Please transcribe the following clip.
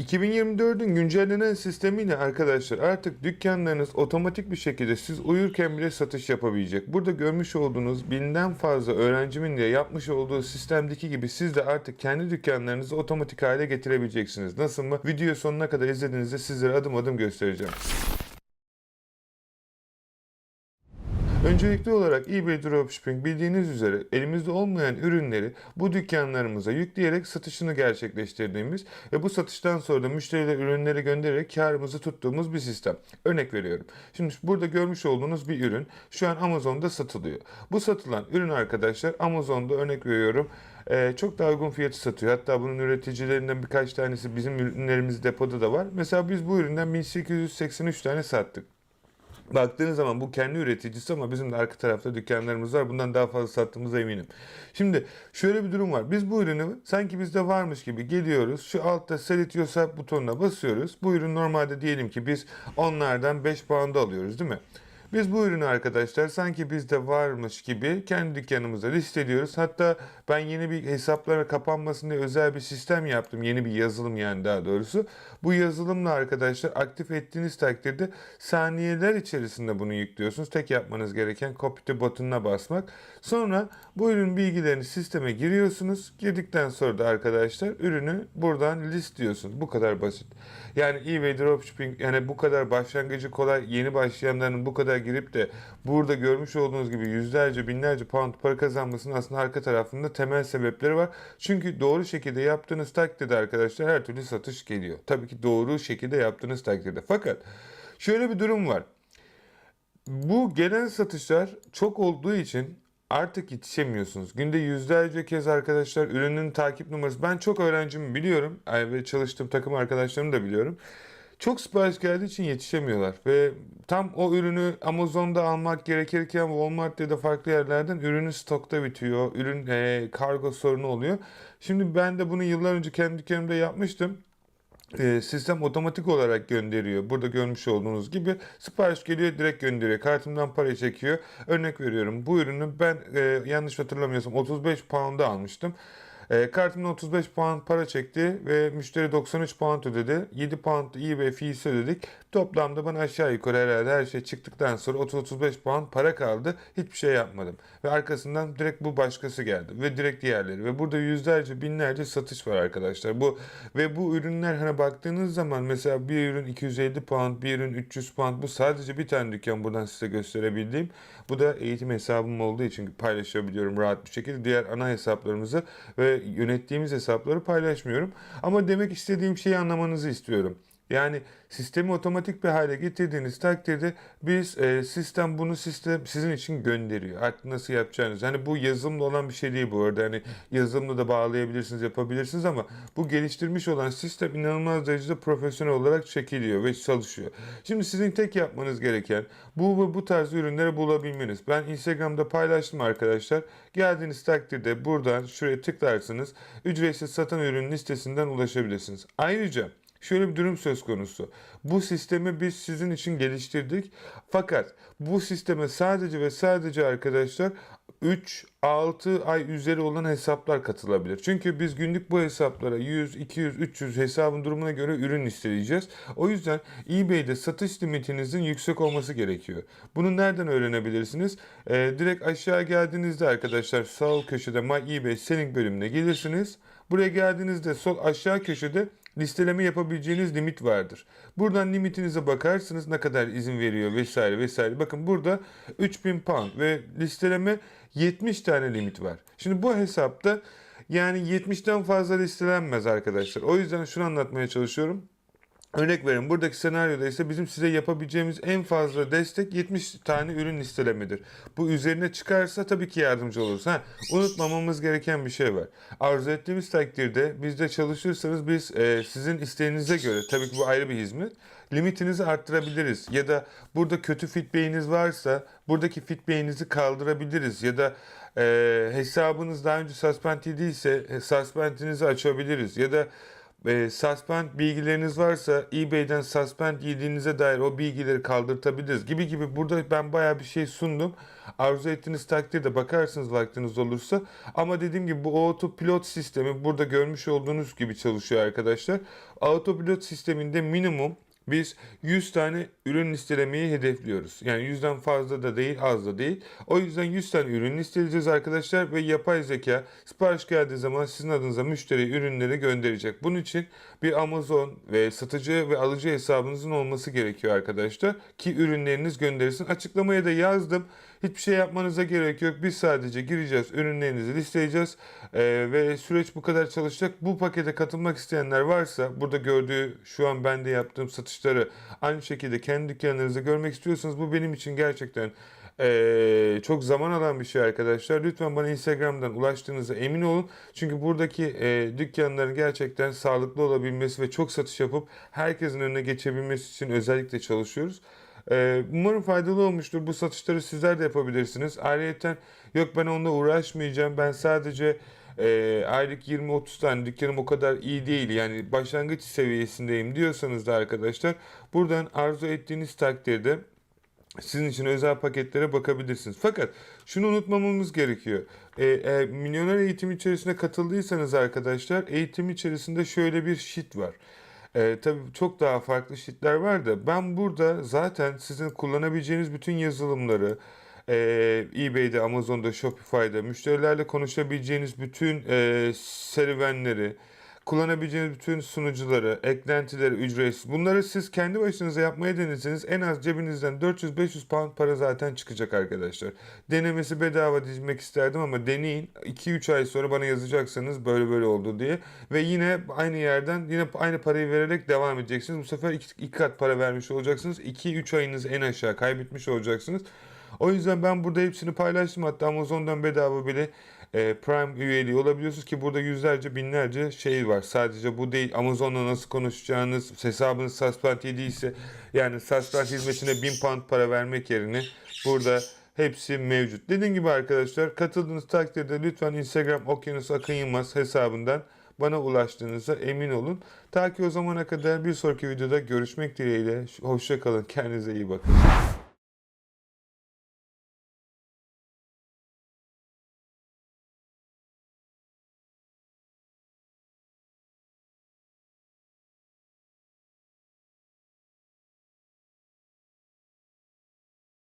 2024'ün güncellenen sistemiyle arkadaşlar artık dükkanlarınız otomatik bir şekilde siz uyurken bile satış yapabilecek. Burada görmüş olduğunuz binden fazla öğrencimin de yapmış olduğu sistemdeki gibi siz de artık kendi dükkanlarınızı otomatik hale getirebileceksiniz. Nasıl mı? Video sonuna kadar izlediğinizde sizlere adım adım göstereceğim. Öncelikli olarak eBay Dropshipping bildiğiniz üzere elimizde olmayan ürünleri bu dükkanlarımıza yükleyerek satışını gerçekleştirdiğimiz ve bu satıştan sonra da müşterilere ürünleri göndererek karımızı tuttuğumuz bir sistem. Örnek veriyorum. Şimdi burada görmüş olduğunuz bir ürün şu an Amazon'da satılıyor. Bu satılan ürün arkadaşlar Amazon'da örnek veriyorum ee, çok daha uygun fiyatı satıyor. Hatta bunun üreticilerinden birkaç tanesi bizim ürünlerimiz depoda da var. Mesela biz bu üründen 1883 tane sattık. Baktığınız zaman bu kendi üreticisi ama bizim de arka tarafta dükkanlarımız var. Bundan daha fazla sattığımıza eminim. Şimdi şöyle bir durum var. Biz bu ürünü sanki bizde varmış gibi geliyoruz. Şu altta sell it butonuna basıyoruz. Bu ürün normalde diyelim ki biz onlardan 5 pound'a alıyoruz değil mi? Biz bu ürünü arkadaşlar sanki bizde varmış gibi kendi dükkanımıza listeliyoruz. Hatta ben yeni bir hesaplara kapanmasın diye özel bir sistem yaptım. Yeni bir yazılım yani daha doğrusu. Bu yazılımla arkadaşlar aktif ettiğiniz takdirde saniyeler içerisinde bunu yüklüyorsunuz. Tek yapmanız gereken copy to butonuna basmak. Sonra bu ürün bilgilerini sisteme giriyorsunuz. Girdikten sonra da arkadaşlar ürünü buradan listliyorsunuz. Bu kadar basit. Yani eBay Dropshipping yani bu kadar başlangıcı kolay yeni başlayanların bu kadar girip de burada görmüş olduğunuz gibi yüzlerce binlerce pound para kazanmasının aslında arka tarafında temel sebepleri var. Çünkü doğru şekilde yaptığınız takdirde arkadaşlar her türlü satış geliyor. Tabii ki doğru şekilde yaptığınız takdirde. Fakat şöyle bir durum var. Bu gelen satışlar çok olduğu için artık yetişemiyorsunuz. Günde yüzlerce kez arkadaşlar ürünün takip numarası. Ben çok öğrencimi biliyorum ve çalıştığım takım arkadaşlarımı da biliyorum. Çok sipariş geldiği için yetişemiyorlar ve tam o ürünü Amazon'da almak gerekirken Walmart ya da farklı yerlerden ürünü stokta bitiyor. Ürün e, kargo sorunu oluyor. Şimdi ben de bunu yıllar önce kendi dükkanımda yapmıştım e, sistem otomatik olarak gönderiyor. Burada görmüş olduğunuz gibi sipariş geliyor direkt gönderiyor. Kartımdan parayı çekiyor. Örnek veriyorum bu ürünü ben e, yanlış hatırlamıyorsam 35 pound'a almıştım. E, kartımdan 35 pound para çekti ve müşteri 93 pound ödedi. 7 pound eBay fees ödedik. Toplamda bana aşağı yukarı herhalde her şey çıktıktan sonra 30-35 pound para kaldı. Hiçbir şey yapmadım. Ve arkasından direkt bu başkası geldi. Ve direkt diğerleri. Ve burada yüzlerce binlerce satış var arkadaşlar. Bu Ve bu ürünler hani baktığınız zaman mesela bir ürün 250 pound, bir ürün 300 pound. Bu sadece bir tane dükkan buradan size gösterebildiğim. Bu da eğitim hesabım olduğu için paylaşabiliyorum rahat bir şekilde. Diğer ana hesaplarımızı ve yönettiğimiz hesapları paylaşmıyorum. Ama demek istediğim şeyi anlamanızı istiyorum. Yani sistemi otomatik bir hale getirdiğiniz takdirde biz e, sistem bunu sistem sizin için gönderiyor. Artık nasıl yapacağınız. Hani bu yazılımla olan bir şey değil bu arada. Hani yazılımla da bağlayabilirsiniz, yapabilirsiniz ama bu geliştirmiş olan sistem inanılmaz derecede profesyonel olarak çekiliyor ve çalışıyor. Şimdi sizin tek yapmanız gereken bu ve bu tarz ürünleri bulabilmeniz. Ben Instagram'da paylaştım arkadaşlar. Geldiğiniz takdirde buradan şuraya tıklarsınız. Ücretsiz satan ürün listesinden ulaşabilirsiniz. Ayrıca Şöyle bir durum söz konusu. Bu sistemi biz sizin için geliştirdik. Fakat bu sisteme sadece ve sadece arkadaşlar 3, 6 ay üzeri olan hesaplar katılabilir. Çünkü biz günlük bu hesaplara 100, 200, 300 hesabın durumuna göre ürün listeleyeceğiz. O yüzden eBay'de satış limitinizin yüksek olması gerekiyor. Bunu nereden öğrenebilirsiniz? Ee, direkt aşağı geldiğinizde arkadaşlar sağ köşede My eBay Selling bölümüne gelirsiniz. Buraya geldiğinizde sol aşağı köşede listeleme yapabileceğiniz limit vardır. Buradan limitinize bakarsınız ne kadar izin veriyor vesaire vesaire. Bakın burada 3000 pound ve listeleme 70 tane limit var. Şimdi bu hesapta yani 70'ten fazla listelenmez arkadaşlar. O yüzden şunu anlatmaya çalışıyorum. Örnek verin buradaki senaryoda ise bizim size yapabileceğimiz en fazla destek 70 tane ürün listelemedir. Bu üzerine çıkarsa tabii ki yardımcı oluruz. Ha, unutmamamız gereken bir şey var. Arzu ettiğimiz takdirde bizde çalışırsanız biz e, sizin isteğinize göre tabii ki bu ayrı bir hizmet limitinizi arttırabiliriz. Ya da burada kötü feedback'iniz varsa buradaki feedback'inizi kaldırabiliriz. Ya da e, hesabınız daha önce suspend değilse e, suspend'inizi açabiliriz. Ya da e, suspend bilgileriniz varsa eBay'den suspend yediğinize dair o bilgileri kaldırtabiliriz gibi gibi burada ben bayağı bir şey sundum. Arzu ettiğiniz takdirde bakarsınız vaktiniz olursa. Ama dediğim gibi bu autopilot sistemi burada görmüş olduğunuz gibi çalışıyor arkadaşlar. Autopilot sisteminde minimum biz 100 tane ürün listelemeyi hedefliyoruz. Yani 100'den fazla da değil, az da değil. O yüzden 100 tane ürün listeleyeceğiz arkadaşlar ve yapay zeka sipariş geldiği zaman sizin adınıza müşteri ürünleri gönderecek. Bunun için bir Amazon ve satıcı ve alıcı hesabınızın olması gerekiyor arkadaşlar ki ürünleriniz gönderilsin. Açıklamaya da yazdım. Hiçbir şey yapmanıza gerek yok. Biz sadece gireceğiz, ürünlerinizi listeleyeceğiz Ee, ve süreç bu kadar çalışacak. Bu pakete katılmak isteyenler varsa burada gördüğü şu an bende yaptığım satışları aynı şekilde kendi dükkanlarınızda görmek istiyorsanız bu benim için gerçekten ee, çok zaman alan bir şey arkadaşlar. Lütfen bana Instagram'dan ulaştığınıza emin olun. Çünkü buradaki e, dükkanların gerçekten sağlıklı olabilmesi ve çok satış yapıp herkesin önüne geçebilmesi için özellikle çalışıyoruz. Ee, umarım faydalı olmuştur. Bu satışları sizler de yapabilirsiniz. Ayrıca yok ben onunla uğraşmayacağım. Ben sadece e, aylık 20-30 tane dükkanım o kadar iyi değil. Yani başlangıç seviyesindeyim diyorsanız da arkadaşlar buradan arzu ettiğiniz takdirde sizin için özel paketlere bakabilirsiniz. Fakat şunu unutmamamız gerekiyor. E, e, milyoner eğitim içerisine katıldıysanız arkadaşlar eğitim içerisinde şöyle bir sheet var. E, tabii çok daha farklı sheetler var da ben burada zaten sizin kullanabileceğiniz bütün yazılımları e, eBay'de, Amazon'da, Shopify'da müşterilerle konuşabileceğiniz bütün e, serüvenleri kullanabileceğiniz bütün sunucuları, eklentileri, ücretsiz. Bunları siz kendi başınıza yapmaya deneseniz en az cebinizden 400-500 pound para zaten çıkacak arkadaşlar. Denemesi bedava dizmek isterdim ama deneyin. 2-3 ay sonra bana yazacaksınız böyle böyle oldu diye. Ve yine aynı yerden yine aynı parayı vererek devam edeceksiniz. Bu sefer iki, iki kat para vermiş olacaksınız. 2-3 ayınızı en aşağı kaybetmiş olacaksınız. O yüzden ben burada hepsini paylaştım. Hatta Amazon'dan bedava bile e, Prime üyeliği olabiliyorsunuz ki burada yüzlerce binlerce şey var. Sadece bu değil. Amazon'la nasıl konuşacağınız, hesabınız suspend yediyse yani suspend hizmetine 1000 pound para vermek yerine burada hepsi mevcut. Dediğim gibi arkadaşlar katıldığınız takdirde lütfen Instagram Okyanus Akın Yılmaz hesabından bana ulaştığınıza emin olun. Ta ki o zamana kadar bir sonraki videoda görüşmek dileğiyle. Hoşça kalın. Kendinize iyi bakın.